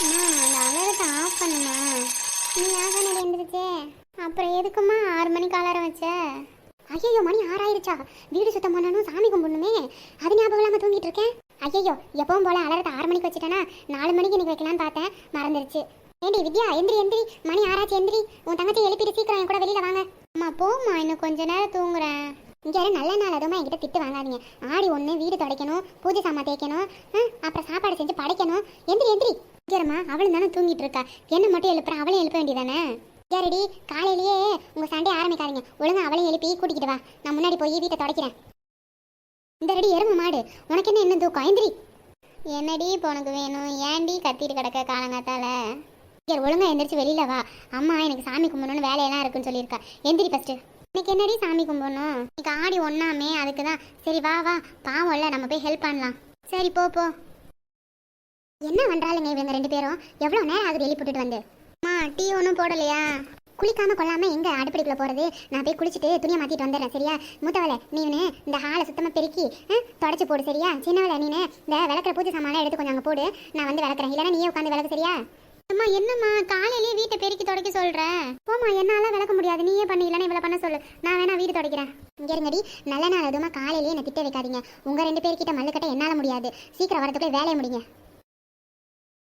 அம்மா அந்த அலாரத்தை ஆஃப் பண்ணுமா? நீ ஆஃப் பண்ணி அப்புறம் எதுக்குமா ஆறு மணிக்கு அலாரம் வச்ச? ஐயோ மணி ஆறாயிருச்சா வீடு சுத்தம் பண்ணணும் சாமி கும்பிடணுமே. அது ஞாபகம் இல்லாமல் தூங்கிட்டு இருக்கேன். ஐயோ எப்பவும் போல அலாரத்தை ஆறு மணிக்கு வச்சுட்டேனா நாலு மணிக்கு இன்னைக்கு வைக்கலாம்னு பார்த்தேன். மறந்துருச்சு. ஏண்டி வித்யா எந்திரி எந்திரி. மணி ஆறாச்சு எந்திரி. உன் தங்கச்சி எழுப்பிட்டு சீக்கிரம் என் கூட வெளியில வாங்க. அம்மா போம்மா இன்னும் கொஞ்ச நேரம் தூங்குறேன். இங்கே யாரும் நல்ல நாள் அதுவுமா என்கிட்ட திட்டு வாங்காதீங்க. ஆடி ஒன்று வீடு துடைக்கணும் பூஜை சாமான் தேய்க்கணும் அப்புறம் சாப்பாடு செஞ்சு படைக்கணும். எந்திரி எந்திரி. இங்கேரம்மா அவளும் தானே தூங்கிட்டு இருக்கா. என்ன மட்டும் எழுப்புறேன் அவளையும் எழுப்ப வேண்டியதானே? யாரடி காலையிலேயே உங்கள் சண்டே ஆரம்பிக்காதீங்க. ஒழுங்கா அவளையும் எழுப்பி கூட்டிக்கிட்டு வா. நான் முன்னாடி போய் வீட்டை தொடக்கிறேன். இந்த ரெடி எருமை மாடு. உனக்கு என்ன என்ன தூக்கம்? எந்திரி என்னடி இப்போ உனக்கு வேணும்? ஏன்டி கத்திட்டு கிடக்க காலங்காத்தால? இங்கே ஒழுங்கா எந்திரிச்சு வெளியில வா. அம்மா எனக்கு சாமி கும்பிடணும்னு வேலையெல்லாம் இருக்குன்னு சொல்லியிருக்கா. எந்திரி ஃபஸ்ட்டு இன்னைக்கு என்னடி சாமி கும்பிடணும்? இன்னைக்கு ஆடி ஒன்றாமே அதுக்கு தான் சரி வா வா. பாவம்ல நம்ம போய் ஹெல்ப் பண்ணலாம். சரி போ போ. என்ன பண்றாளுங்க இவங்க ரெண்டு பேரும்? எவ்வளவு நேரம் ஆகுது எழுப்பி போட்டுட்டு வந்து? அம்மா டீ ஒன்றும் போடலையா? குளிக்காம கொள்ளாம எங்க அடுப்படிக்குள்ள போறது? நான் போய் குளிச்சுட்டு துணியை மாத்திட்டு வந்துடுறேன் சரியா? மூத்தவளை நீனு இந்த ஹாலை சுத்தமா பெருக்கி தொடச்சு போடு சரியா? சின்னவளை நீனு இந்த விளக்குற பூஜை சாமான எடுத்து கொஞ்சம் அங்க போடு. நான் வந்து விளக்குறேன். இல்லைன்னா நீயே உட்காந்து விளக்கு சரியா? அம்மா என்னம்மா காலையிலேயே வீட்டை பெருக்கி தொடக்க சொல்றேன் போமா என்னால விளக்க முடியாது. நீயே பண்ணி இல்லைன்னா இவ்வளவு பண்ண சொல்லு. நான் வேணா வீடு துடைக்கிறேன். இங்க இருங்கடி. நல்ல நாள் அதுமா காலையிலேயே என்ன திட்ட வைக்காதீங்க. உங்க ரெண்டு பேர்கிட்ட மல்லுக்கட்ட என்னால முடியாது. சீக்கிரம் வரதுக்குள்ள வேலையை முடிங்க.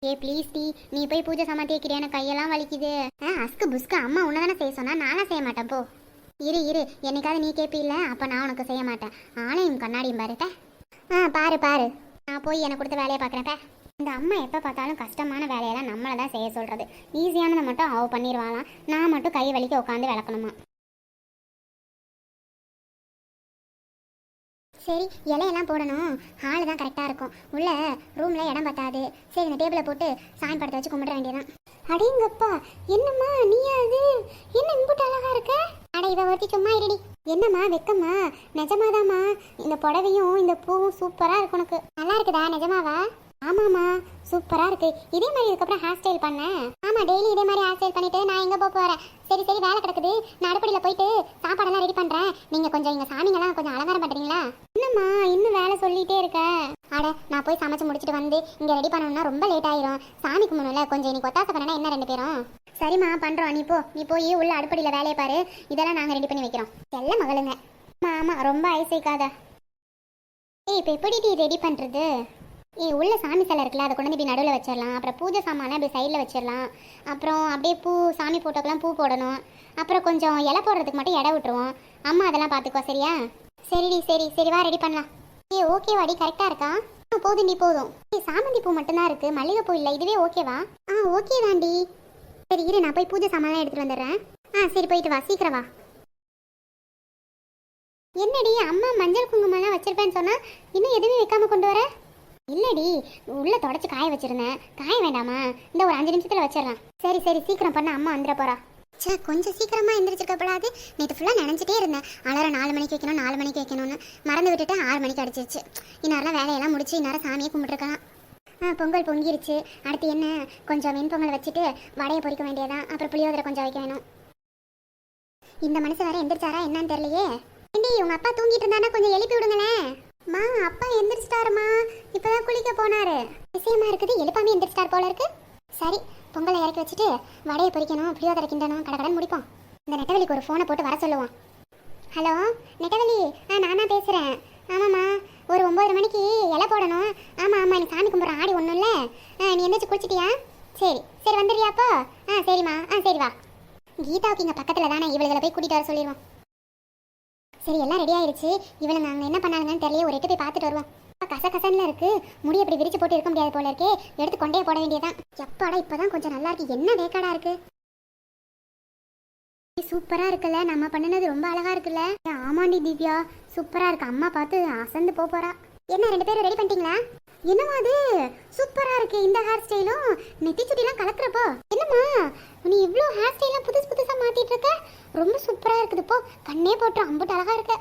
ஏ ப்ளீஸ் டி நீ போய் பூஜை சாமான் தேய்க்கிறியா? எனக்கு கையெல்லாம் வலிக்குது. ஆ அஸ்கு புஸ்கு அம்மா உன்னை தானே செய்ய சொன்னா நானும் செய்ய மாட்டேன் போ. இரு இரு என்னைக்காவது நீ கேட்பில்ல அப்போ நான் உனக்கு செய்ய மாட்டேன். ஆளையும் கண்ணாடியும் பாரு ஆ பாரு பாரு. நான் போய் எனக்கு கொடுத்த வேலையை பார்க்குறேன் இந்த அம்மா எப்போ பார்த்தாலும் கஷ்டமான வேலையெல்லாம் நம்மளை தான் செய்ய சொல்கிறது ஈஸியானதை மட்டும் அவ பண்ணிடுவாளாம் நான் மட்டும் கை வலிக்க உட்காந்து விளக்கணுமா? சரி இலையெல்லாம் போடணும். ஹாலு தான் கரெக்டாக இருக்கும். உள்ள ரூமில் இடம் பத்தாது. சரி இந்த டேபிளை போட்டு சாமி படத்தை வச்சு கும்பிட வேண்டியதான் அடேங்கப்பா என்னம்மா நீ அது? என்ன இம்புட்டு அழகா இருக்க? அட இவ ஒருத்தி சும்மா இருடி. என்னம்மா வெக்கம்மா? நிஜமாதாம்மா? இந்த புடவையும் இந்த பூவும் சூப்பராக இருக்கு உனக்கு. நல்லா இருக்குதா நிஜமாவா? ஆமாம்மா சூப்பராக இருக்கு. இதே மாதிரி இதுக்கப்புறம் ஹேர் ஸ்டைல் பண்ணேன் ஆமா டெய்லி இதே மாதிரி ஹேர் ஸ்டைல் பண்ணிட்டு நான் எங்கே போக போகிறேன் சரி சரி வேலை கிடக்குது. நான் அடுப்படியில் போயிட்டு சாப்பாடெல்லாம் ரெடி பண்ணுறேன் நீங்கள் கொஞ்சம் எங்கள் சாமிங்கெல்லாம் கொஞ்சம் அலங்காரம் பண்ணுறீங்களா என்னம்மா இன்னும் வேலை சொல்லிட்டே இருக்க. அட நான் போய் சமைச்சு முடிச்சிட்டு வந்து இங்க ரெடி பண்ணணும்னா ரொம்ப லேட் ஆயிரும். சாமி கும்பிடணும்ல கொஞ்சம் இன்னைக்கு ஒத்தாசை பண்ணனா என்ன ரெண்டு பேரும்? சரிம்மா பண்றோம். நீ போ நீ போய் உள்ள அடுப்படியில வேலையை பாரு. இதெல்லாம் நாங்க ரெடி பண்ணி வைக்கிறோம். எல்லாம் மகளுங்க. ஆமா ஆமா ரொம்ப ஐஸ் வைக்காத ஏய் இப்போ எப்படி டீ ரெடி பண்றது? ஏய் உள்ள சாமி சிலை இருக்குல்ல அதை கொண்டு வந்து இப்படி நடுவில் வச்சிடலாம். அப்புறம் பூஜை சாமான்லாம் இப்படி சைடில் வச்சிடலாம். அப்புறம் அப்படியே பூ சாமி ஃபோட்டோக்கெல்லாம் பூ போடணும். அப்புறம் கொஞ்சம் இலை போடுறதுக்கு மட்டும் இடம் விட்டுருவோம். அம்மா அதெல்லாம் பார்த்துக்கோ சரியா? சரிடி சரி சரி வா ரெடி பண்ணலாம். ஏ ஓகேவாடி கரெக்டாக இருக்கா? ஆ போதும் நீ போதும். ஏய் சாமந்தி பூ மட்டும்தான் இருக்கு. மல்லிகைப்பூ இல்லை இதுவே ஓகேவா ஆ ஓகே தாண்டி சரி இரு நான் போய் பூஜை சாமான்லாம் எடுத்துட்டு வந்துடுறேன். ஆ சரி போயிட்டு வா சீக்கிரம் வா. என்னடி அம்மா மஞ்சள் குங்குமம்லாம் வச்சிருப்பேன்னு சொன்னா இன்னும் எதுவுமே வைக்காம கொண்டு வர? இல்லடி உள்ள தொடச்சு காய வச்சிருந்தேன். காய வேண்டாமா? இந்த ஒரு அஞ்சு நிமிஷத்துல வச்சிடலாம். சரி சரி சீக்கிரம் பண்ண அம்மா வந்துட போறா. சே கொஞ்சம் சீக்கிரமா எந்திரிச்சிருக்கப்படாது நேற்று ஃபுல்லாக நினச்சிட்டே இருந்தேன். அலாரம் நாலு மணிக்கு வைக்கணும் நாலு மணிக்கு வைக்கணும்னு. மறந்து விட்டுட்டு ஆறு மணிக்கு அடிச்சிருச்சு. இந்நேரம் வேலையெல்லாம் முடிச்சு இந்நேரம் சாமியை கும்பிட்டுருக்கலாம். ஆ பொங்கல் பொங்கிருச்சு. அடுத்து என்ன? கொஞ்சம் வெண்பொங்கல் வச்சுட்டு வடையை பொறிக்க வேண்டியதான் அப்புறம் புளியோதரை கொஞ்சம் வைக்க வேணும். இந்த மனுஷன் வேற எந்திரிச்சாரா என்னன்னு தெரியலையே. ஏண்டி உங்க அப்பா தூங்கிட்டு இருந்தானா கொஞ்சம் எழுப்பி விடுங்களேன். மா அப்பா எந்திரிச்சிட்டாருமா. இப்பதான் குளிக்க போனாரு. விஷயமா இருக்குது எழுப்பாமே எந்திரிச்சிட்டார் போல இருக்கு. சரி பொங்கலை இறக்கி வச்சுட்டு வடையை பொறிக்கணும் புளியோதரை கிண்டணும் கடகடன் முடிப்போம். இந்த நெட்டவெளிக்கு ஒரு ஃபோனை போட்டு வர சொல்லுவோம். ஹலோ நெட்டவெளி ஆ நான் தான் பேசுகிறேன் ஆமாம்மா ஒரு ஒம்பது மணிக்கு இலை போடணும். ஆமாம் ஆமாம் எனக்கு சாமி கும்பிட்ற ஆடி ஒன்றும் இல்லை. நீ எந்திரிச்சு குளிச்சிட்டியா? சரி சரி வந்துடுறியா அப்போ? ஆ சரிம்மா ஆ சரி வா. கீதாவுக்கு இங்கே பக்கத்தில் தானே இவளுகளை போய் கூட்டிகிட்டு வர சொல்லிடுவோம். சரி எல்லாம் ரெடி ஆயிடுச்சு. இவளை நாங்கள் என்ன பண்ணாங்கன்னு தெரியல ஒரு எட்டு போய் பார்த்துட்டு வருவோம். கச கசன்ல இருக்கு. முடி அப்படி விரிச்சு போட்டு இருக்க முடியாது போல இருக்கே. எடுத்து கொண்டே போட வேண்டியதான் எப்பாடா இப்பதான் கொஞ்சம் நல்லா இருக்கு. என்ன வேக்காடா இருக்கு? சூப்பரா இருக்குல்ல. நம்ம பண்ணினது ரொம்ப அழகா இருக்குல்ல. ஆமாண்டி திவ்யா. சூப்பரா இருக்கு. அம்மா பார்த்து அசந்து போறா. என்ன ரெண்டு பேரும் ரெடி பண்ணிட்டீங்களா? என்னமா அது? சூப்பரா இருக்கு. இந்த ஹேர் ஸ்டைலும் நெத்தி சுட்டிலாம் கலக்குறப்போ. என்னம்மா? நீ இவ்வளோ ஹேர் ஸ்டைலாம் புதுசு புதுசா மாத்திட்டு இருக்க? ரொம்ப சூப்பரா இருக்குது. போ கண்ணே போட்டு அம்புட்டு அழகா இருக்க.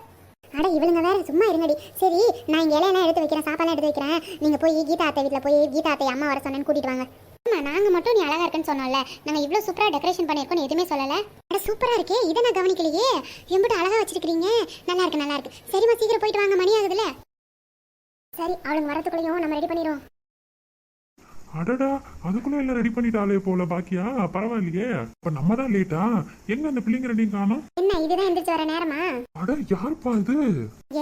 அட இவளுங்க வேற சும்மா இருங்கடி. சரி நான் இங்க இலையெல்லாம் எடுத்து வைக்கிறேன் சாப்பாடுலாம் எடுத்து வைக்கிறேன். நீங்க போய் கீதா அத்தை வீட்ல போய் கீதா அத்தை அம்மா வர சொன்னேன்னு கூட்டிட்டு வாங்க. ஆமா நாங்க மட்டும் நீ அழகா இருக்கேன்னு சொன்னோம்ல. நாங்க இவ்ளோ சூப்பரா டெக்கரேஷன் பண்ணிருக்கோம் எதுவுமே சொல்லல. அட சூப்பரா இருக்கே. இதை நான் கவனிக்கலையே. எம்பிட்டு அழகா வச்சிருக்கீங்க நல்லா இருக்கு நல்லா இருக்கு. சரிம்மா சீக்கிரம் போயிட்டு வாங்க. மணி ஆகுதுல சரி அவளுங்க வரதுக்குள்ளேயும் நம்ம ரெடி பண்ணிடுவோம். அடடா அதுக்குள்ள எல்லாம் ரெடி பண்ணிட்டாலே போல பாக்கியா? பரவாயில்லையே. இப்ப நம்ம தான் லேட்டா எங்க அந்த பிள்ளைங்க ரெண்டையும் காணோம்? என்ன இதுதான் எந்திரிச்சு வர நேரமா? அட யாருப்பா இது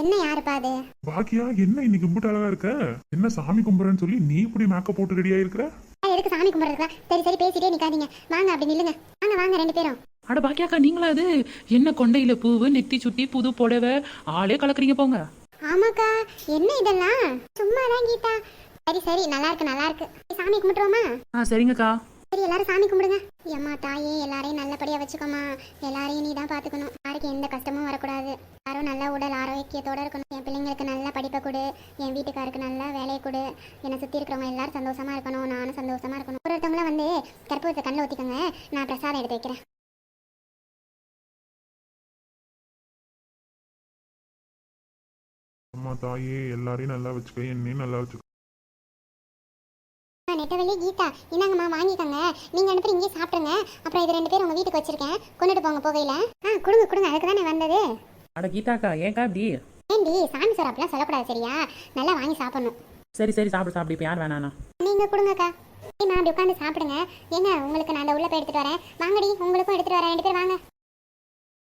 என்ன யாருப்பா அது? பாக்கியா என்ன இன்னைக்கு கும்பிட்டு அழகா இருக்க? என்ன சாமி கும்பிடுறேன்னு சொல்லி நீ இப்படி மேக்கப் போட்டு ரெடியா இருக்கிற எதுக்கு சாமி கும்பிட்றதுக்கா சரி சரி பேசிட்டே நிக்காதீங்க. வாங்க அப்படி நில்லுங்க. வாங்க வாங்க ரெண்டு பேரும். அட பாக்கியாக்கா நீங்களா அது? என்ன கொண்டையில பூவு நெத்தி சுட்டி புது புடவை ஆளே கலக்குறீங்க போங்க. ஆமாக்கா என்ன இதெல்லாம்? சும்மா தான் கீதா. சரி சரி நல்லா இருக்கு நல்லா இருக்கு சாமி கும்பிட்டுருவோமா? ஆ சரிங்கக்கா. சரி எல்லாரும் சாமி கும்பிடுங்க. அம்மா தாயே எல்லாரையும் நல்லபடியா வச்சுக்கோமா எல்லாரையும் நீ தான் பாத்துக்கணும். யாருக்கு எந்த கஷ்டமும் வரக்கூடாது. யாரும் நல்ல உடல் ஆரோக்கியத்தோட இருக்கணும். என் பிள்ளைங்களுக்கு நல்ல படிப்பை கொடு. என் வீட்டுக்காருக்கு நல்ல வேலையை கொடு. என்னை சுத்தி இருக்கிறவங்க எல்லாரும் சந்தோஷமா இருக்கணும். நானும் சந்தோஷமா இருக்கணும். ஒரு ஒருத்தவங்களும் வந்து கற்பூரத்தை கண்ணில் ஊத்திக்கோங்க. நான் பிரசாதம் எடுத்து வைக்கிறேன். அம்மா தாயே எல்லாரையும் நல்லா வச்சுக்க. என்னையும் நல்லா வச்சுக்க. நெட்டவள்ளி கீதா. இந்தாங்கம்மா வாங்கிக்கோங்க. நீங்க ரெண்டு பேரும் இங்கேயே சாப்பிடுங்க. அப்புறம் இது ரெண்டு பேரும் உங்க வீட்டுக்கு வச்சிருக்கேன். கொண்டுட்டு போங்க போகையில. ஆ கொடுங்க கொடுங்க. அதுக்கு தானே வந்தது? அட கீதாக்கா ஏன்க்கா இப்படி? ஏண்டி சாமி சார் அப்படிலாம் சொல்லக்கூடாது சரியா? நல்லா வாங்கி சாப்பிடணும். சரி சரி சாப்பிடு சாப்பிடு. இப்போ யார் வேணாண்ணா நீங்க கொடுங்கக்கா. சரிம்மா அப்படி உட்காந்து சாப்பிடுங்க. ஏங்க உங்களுக்கு நான் அந்த உள்ள போய் எடுத்துட்டு வரேன்? வாங்கடி உங்களுக்கும் எடுத்துட்டு வரேன். ரெண்டு பேர் வாங்க.